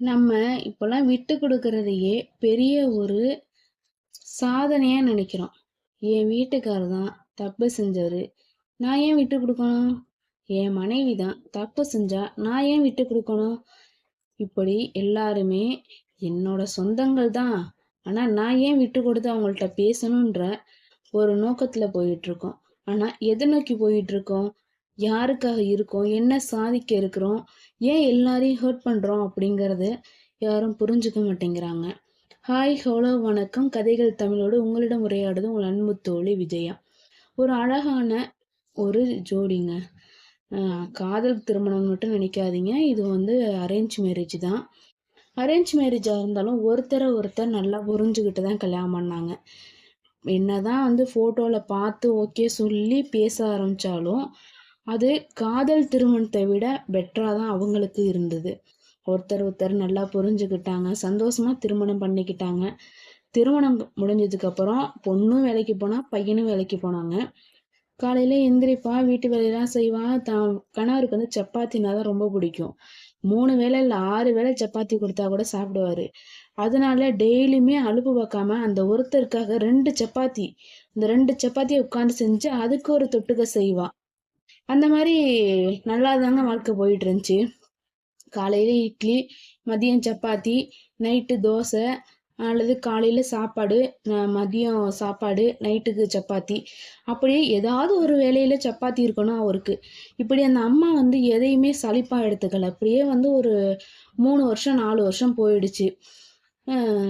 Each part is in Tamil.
நம்ம இப்போலாம் விட்டு கொடுக்கறதையே பெரிய ஒரு சாதனையாக நினைக்கிறோம். என் வீட்டுக்காரர் தான் தப்பு செஞ்சவர். நான் ஏன் விட்டு கொடுக்கணும்? என் மனைவி தான் தப்பு செஞ்சா நான் ஏன் விட்டு கொடுக்கணும்? இப்படி எல்லாருமே என்னோட சொந்தங்கள் தான். ஆனால் நான் ஏன் விட்டு கொடுத்து அவங்கள்ட்ட பேசணுன்ற ஒரு நோக்கத்தில் போயிட்டுருக்கோம் ஆனால் எதை நோக்கி போயிட்டுருக்கோம் யாருக்காக இருக்கோம்? என்ன சாதிக்க இருக்கிறோம்? ஏன் எல்லாரையும் ஹர்ட் பண்ணுறோம் அப்படிங்கிறது யாரும் புரிஞ்சுக்க மாட்டேங்கிறாங்க. ஹாய் ஹலோ வணக்கம். கதைகள் தமிழோடு உங்களிடம் உரையாடுது உங்கள் அன்பு தோழி விஜயா. ஒரு அழகான ஒரு ஜோடிங்க. ஆஹ் காதல் திருமணம் மட்டும் நினைக்காதீங்க. இது வந்து அரேஞ்ச் மேரேஜ் தான். அரேஞ்ச் மேரேஜாக இருந்தாலும் ஒருத்தரை ஒருத்தர் நல்லா புரிஞ்சுக்கிட்டு தான் கல்யாணம் பண்ணாங்க. என்னதான் வந்து ஃபோட்டோவில் பார்த்து ஓகே சொல்லி பேச ஆரம்பித்தாலும் அது காதல் திருமணத்தை விட பெட்டராக தான் அவங்களுக்கு இருந்தது. ஒருத்தர் ஒருத்தர் நல்லா புரிஞ்சுக்கிட்டாங்க சந்தோஷமாக திருமணம் பண்ணிக்கிட்டாங்க. திருமணம் முடிஞ்சதுக்கப்புறம் பொண்ணும் வேலைக்கு போனால் பையனும் வேலைக்கு போனாங்க. காலையில் எந்திரிப்பா வீட்டு வேலையெல்லாம் செய்வா. தான் கணவருக்கு வந்து சப்பாத்தினா தான் ரொம்ப பிடிக்கும். மூணு வேளை இல்லை ஆறு வேளை சப்பாத்தி கொடுத்தா கூட சாப்பிடுவாரு. அதனால டெய்லியுமே அலுப்பு பார்க்காம அந்த ஒருத்தருக்காக ரெண்டு சப்பாத்தி இந்த ரெண்டு சப்பாத்தியை உட்காந்து செஞ்சு அதுக்கு ஒரு தொட்டுக்க செய்வா. அந்த மாதிரி நல்லா தாங்க வாழ்க்கை போயிட்டு இருந்துச்சு காலையில இட்லி மதியம் சப்பாத்தி நைட்டு தோசை அல்லது காலையில சாப்பாடு ந- மதியம் சாப்பாடு நைட்டுக்கு சப்பாத்தி. அப்படியே ஏதாவது ஒரு வேலையில சப்பாத்தி இருக்கணும் அவருக்கு. இப்படி அந்த அம்மா வந்து எதையுமே சலிப்பாக எடுத்துக்கல. அப்படியே வந்து ஒரு மூணு வருஷம் நாலு வருஷம் போயிடுச்சு.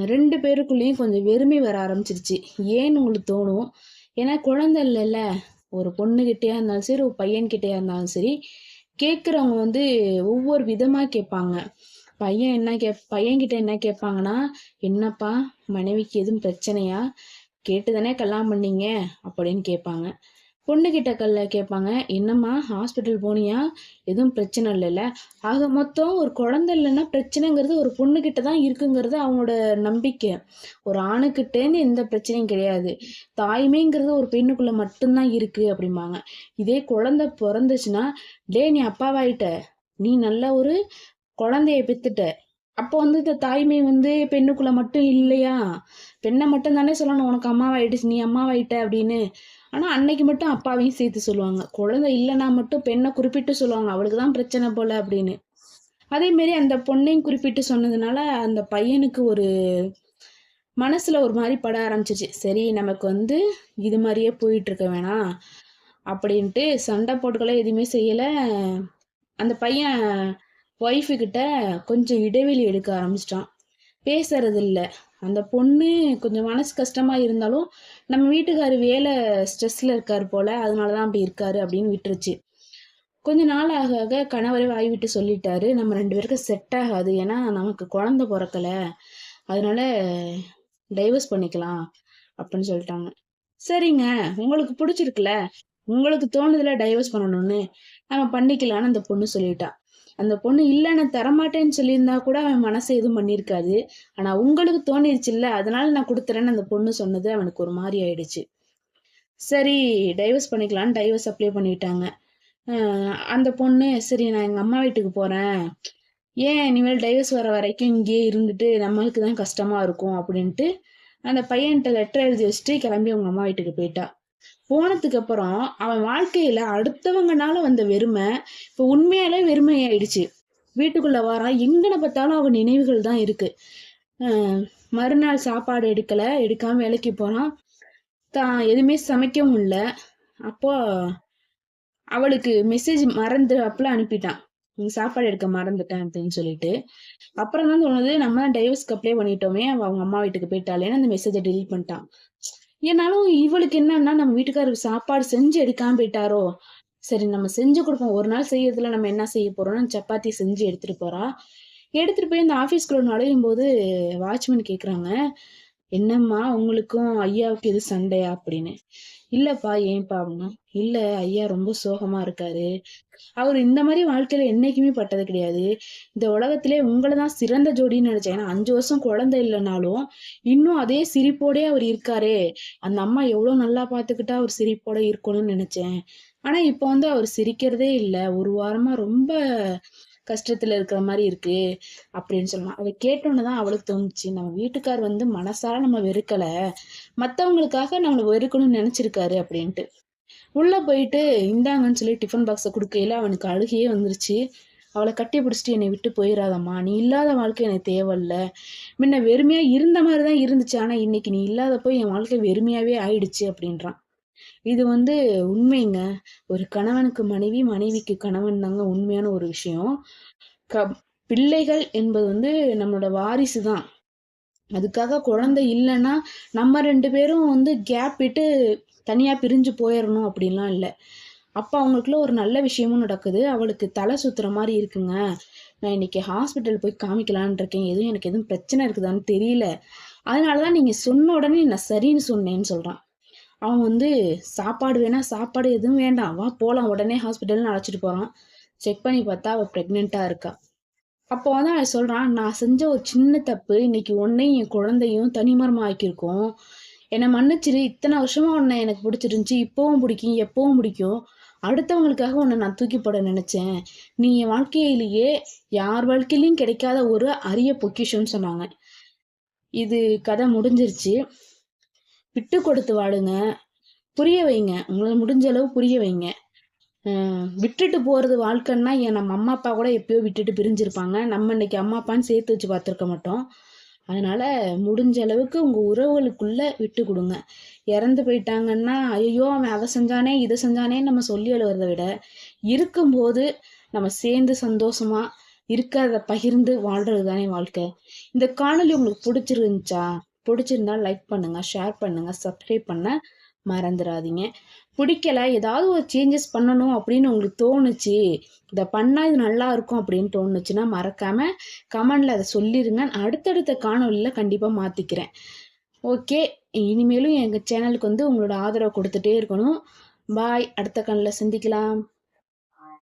ரெண்டு பேருக்குள்ளேயும் கொஞ்சம் வெறுமை வர ஆரம்பிச்சிருச்சு. ஏன்னு உங்களுக்கு தோணும்? ஏன்னா குழந்தை இல்லைல்ல. ஒரு பொண்ணுகிட்டயா இருந்தாலும் சரி ஒரு பையன்கிட்டயா இருந்தாலும் சரி கேட்குறவங்க வந்து ஒவ்வொரு விதமா கேட்பாங்க. பையன் என்ன கே பையன்கிட்ட என்ன கேட்பாங்கன்னா என்னப்பா மனைவிக்கு எதுவும் பிரச்சனையா? கேட்டு தானே கல்யாணம் பண்ணீங்க? அப்படின்னு கேட்பாங்க. பொண்ணுக்கிட்ட கல்ல கேட்பாங்க என்னம்மா ஹாஸ்பிட்டல் போனியா? எதுவும் பிரச்சனை இல்லைல்ல? ஆக மொத்தம் ஒரு குழந்தை இல்லைன்னா பிரச்சனைங்கிறது ஒரு பொண்ணுக்கிட்ட தான் இருக்குங்கிறது அவங்களோட நம்பிக்கை. ஒரு ஆணுக்கிட்டேருந்து எந்த பிரச்சனையும் கிடையாது. தாய்மைங்கிறது ஒரு பெண்ணுக்குள்ள மட்டும்தான் இருக்கு அப்படிம்பாங்க. இதே குழந்தை பிறந்துச்சுன்னா டே நீ அப்பாவாயிட்ட. நீ நல்ல ஒரு குழந்தைய பெத்துட்ட. அப்போ வந்து இந்த தாய்மை வந்து பெண்ணுக்குள்ள மட்டும் இல்லையா? பெண்ணை மட்டும் தானே சொல்லணும். உனக்கு அம்மாவாயிடுச்சு நீ அம்மாவாயிட்ட அப்படின்னு. ஆனால் அன்னைக்கு மட்டும் அப்பாவையும் சேர்த்து சொல்லுவாங்க. குழந்தை இல்லைன்னா மட்டும் பெண்ணை குறிப்பிட்டு சொல்லுவாங்க. அவளுக்கு தான் பிரச்சனை போல அப்படின்னு. அதே மாரி அந்த பொண்ணையும் குறிப்பிட்டு சொன்னதுனால அந்த பையனுக்கு ஒரு மனசுல ஒரு மாதிரி பட ஆரம்பிச்சிச்சு சரி நமக்கு வந்து இது மாதிரியே போயிட்டு இருக்க வேணாம் அப்படின்ட்டு சண்டை போட்டுக்கெல்லாம் எதுவுமே செய்யலை. அந்த பையன் ஒய்ஃபு கிட்ட கொஞ்சம் இடைவெளி எடுக்க ஆரம்பிச்சிட்டான். பேசுறதில்ல. அந்த பொண்ணு கொஞ்சம் மனசு கஷ்டமாக இருந்தாலும் நம்ம வீட்டுக்கார் வேலை ஸ்ட்ரெஸ்ஸில் இருக்கார் போல் அதனால தான் அப்படி இருக்காரு அப்படின்னு விட்டுருச்சு. கொஞ்ச நாள் ஆக ஆக கணவரை வாய் விட்டு சொல்லிட்டாரு நம்ம ரெண்டு பேருக்கும் செட் ஆகாது. ஏன்னா நமக்கு குழந்த பிறக்கல. அதனால டைவர்ஸ் பண்ணிக்கலாம் அப்படின்னு சொல்லிட்டாங்க. சரிங்க உங்களுக்கு பிடிச்சிருக்குல்ல உங்களுக்கு தோணுதுல டைவர்ஸ் பண்ணணும்னு நம்ம பண்ணிக்கலாம்னு அந்த பொண்ணு சொல்லிட்டா. அந்த பொண்ணு இல்லை நான் தரமாட்டேன்னு சொல்லியிருந்தா கூட அவன் மனசை எதுவும் பண்ணியிருக்காது. ஆனால் உங்களுக்கு தோணிருச்சுல்ல? அதனால நான் கொடுத்துறேன்னு அந்த பொண்ணு சொன்னது அவனுக்கு ஒரு மாதிரி ஆயிடுச்சு. சரி டைவர்ஸ் பண்ணிக்கலான்னு டைவர்ஸ் அப்ளை பண்ணிட்டாங்க. அந்த பொண்ணு சரி நான் எங்கள் அம்மா வீட்டுக்கு போகிறேன் ஏன் இனிமேல் டைவர்ஸ் வர வரைக்கும் இங்கேயே இருந்துட்டு நம்மளுக்கு தான் கஷ்டமாக இருக்கும் அப்படின்ட்டு அந்த பையன்கிட்ட லெட்டர் எழுதி வச்சுட்டு கிளம்பி அவங்க அம்மா வீட்டுக்கு போயிட்டா. போனதுக்கு அப்புறம் அவன் வாழ்க்கையில அடுத்தவங்கனால வந்த வெறுமை இப்போ உண்மையாலே வெறுமை ஆயிடுச்சு வீட்டுக்குள்ள வரான் எங்கன பார்த்தாலும் அவன் நினைவுகள் தான் இருக்கு. ஆஹ் மறுநாள் சாப்பாடு எடுக்கல எடுக்காம வேலைக்கு போறான். தான் எதுவுமே சமைக்கவும் இல்லை. அப்போ அவளுக்கு மெசேஜ் மறந்து அப்பல அனுப்பிட்டான் சாப்பாடு எடுக்க மறந்துட்டேன் அப்படின்னு சொல்லிட்டு. அப்புறம் தான் தோணுது நம்ம தான் டைவர்ஸ்க்கு அப்ளை பண்ணிட்டோமே அவ அவங்க அம்மா வீட்டுக்கு போயிட்டாளேன்னு அந்த மெசேஜை டெலிட் பண்ணிட்டான். ஏன்னாலும் இவளுக்கு என்னன்னா நம்ம வீட்டுக்காரருக்கு சாப்பாடு செஞ்சு எடுக்காம போயிட்டாரோ? சரி நம்ம செஞ்சு கொடுப்போம். ஒரு நாள் செய்யறதுல நம்ம என்ன செய்ய போறோம்னு சப்பாத்தி செஞ்சு எடுத்துட்டு போறா. எடுத்துட்டு போய் இந்த ஆபீஸ்க்குள்ள நுழையும் போது வாட்ச்மேன் கேக்குறாங்க. என்னம்மா உங்களுக்கும் ஐயாவுக்கு இது சண்டையா அப்படின்னு? இல்லப்பா ஏன்பா அப்படின்னா இல்ல ஐயா ரொம்ப சோகமா இருக்காரு. அவர் இந்த மாதிரி வாழ்க்கையில என்னைக்குமே பட்டது கிடையாது. இந்த உலகத்திலே உங்களை தான் சிறந்த ஜோடின்னு நினைச்சேன். ஏன்னா அஞ்சு வருஷம் குழந்தை இல்லைனாலும் இன்னும் அதே சிரிப்போடே அவர் இருக்காரே. அந்த அம்மா எவ்வளவு நல்லா பாத்துக்கிட்டா அவர் சிரிப்போட இருக்கணும்னு நினைச்சேன். ஆனா இப்ப வந்து அவர் சிரிக்கிறதே இல்ல. ஒரு வாரமா ரொம்ப கஷ்டத்தில் இருக்கிற மாதிரி இருக்கு அப்படின்னு சொல்லலாம். அதை கேட்டோன்னு தான் அவளுக்கு தோணுச்சு. நம்ம வீட்டுக்கார் வந்து மனசார நம்ம வெறுக்கலை. மற்றவங்களுக்காக நம்மளை வெறுக்கணும்னு நினச்சிருக்காரு அப்படின்ட்டு. உள்ளே போயிட்டு இந்தாங்கன்னு சொல்லி டிஃபன் பாக்ஸை கொடுக்கையில அவனுக்கு அழுகையே வந்துருச்சு. அவளை கட்டி பிடிச்சிட்டு என்னை விட்டு போயிடாதம்மா நீ இல்லாத வாழ்க்கை எனக்கு தேவையில்ல. முன்ன வெறுமையாக இருந்த மாதிரி தான் இருந்துச்சு. ஆனால் இன்னைக்கு நீ இல்லாதப்போ என் வாழ்க்கை வெறுமையாகவே ஆயிடுச்சு அப்படின்றான். இது வந்து உண்மைங்க. ஒரு கணவனுக்கு மனைவி மனைவிக்கு கணவன் தாங்க உண்மையான ஒரு விஷயம். க பிள்ளைகள் என்பது வந்து நம்மளோட வாரிசு தான் அதுக்காக குழந்தை இல்லைன்னா நம்ம ரெண்டு பேரும் வந்து கேப் விட்டு தனியாக பிரிஞ்சு போயிடணும் அப்படின்லாம் இல்லை. அப்போ அவங்களுக்குள்ள ஒரு நல்ல விஷயமும் நடக்குது. அவளுக்கு தலை சுத்துற மாதிரி இருக்குங்க. நான் இன்னைக்கு ஹாஸ்பிட்டல் போய் காமிக்கலான் இருக்கேன். எதுவும் எனக்கு எதுவும் பிரச்சனை இருக்குதான்னு தெரியல. அதனால தான் நீங்கள் சொன்ன உடனே நான் சரின்னு சொன்னேன்னு சொல்கிறான் அவன் வந்து சாப்பாடு வேணால் சாப்பாடு எதுவும் வேண்டாம். வா போகலாம் உடனே ஹாஸ்பிட்டல்னு அழைச்சிட்டு போகிறான் செக் பண்ணி பார்த்தா அவள் ப்ரெக்னெண்ட்டாக இருக்கா. அப்போ வந்து அவன் சொல்கிறான் நான் செஞ்ச ஒரு சின்ன தப்பு இன்னைக்கு உன்னையும் என் குழந்தையும் தனிமரமாக ஆக்கியிருக்கோம் என்னை மன்னிச்சிரு. இத்தனை வருஷமா உன்னை எனக்கு பிடிச்சிருந்துச்சி. இப்போவும் பிடிக்கும் எப்போவும் பிடிக்கும். அடுத்தவங்களுக்காக உன்னை நான் தூக்கி போட நினைச்சேன். நீ என் வாழ்க்கையிலேயே யார் வாழ்க்கையிலையும் கிடைக்காத ஒரு அரிய பொக்கிஷம்னு சொன்னாங்க. இது கதை முடிஞ்சிருச்சு. விட்டு கொடுத்து வாடுங்க. புரிய வைங்க. உங்களால் முடிஞ்ச அளவு புரிய வைங்க. விட்டுட்டு போகிறது வாழ்க்கைன்னா என் நம்ம அம்மா அப்பா கூட எப்பயோ விட்டுட்டு பிரிஞ்சிருப்பாங்க. நம்ம இன்னைக்கு அம்மா அப்பான்னு சேர்த்து வச்சு பார்த்துருக்க மாட்டோம். அதனால் முடிஞ்ச அளவுக்கு உங்கள் உறவுகளுக்குள்ளே விட்டு கொடுங்க. இறந்து போயிட்டாங்கன்னா ஐயோ அவன் அதை செஞ்சானே இதை செஞ்சானே நம்ம சொல்லி அழுகிறத விட இருக்கும்போது நம்ம சேர்ந்து சந்தோஷமாக இருக்கிறத பகிர்ந்து வாழ்கிறது தானே வாழ்க்கை. இந்த காணொலி உங்களுக்கு பிடிச்சிருந்துச்சா? பிடிச்சிருந்தா லைக் பண்ணுங்கள் ஷேர் பண்ணுங்கள் சப்ஸ்கிரைப் பண்ண மறந்துடாதீங்க பிடிக்கல ஏதாவது ஒரு சேஞ்சஸ் பண்ணணும் அப்படின்னு உங்களுக்கு தோணுச்சு இதை பண்ணால் இது நல்லா இருக்கும் அப்படின்னு தோணுச்சுன்னா மறக்காமல் கமெண்டில் அதை சொல்லிடுங்க அடுத்தடுத்த காணொலியில் கண்டிப்பாக மாற்றிக்கிறேன் ஓகே இனிமேலும் எங்கள் சேனலுக்கு வந்து உங்களோட ஆதரவு கொடுத்துட்டே இருக்கணும். பாய் அடுத்த கண்ணில் சந்திக்கலாம்.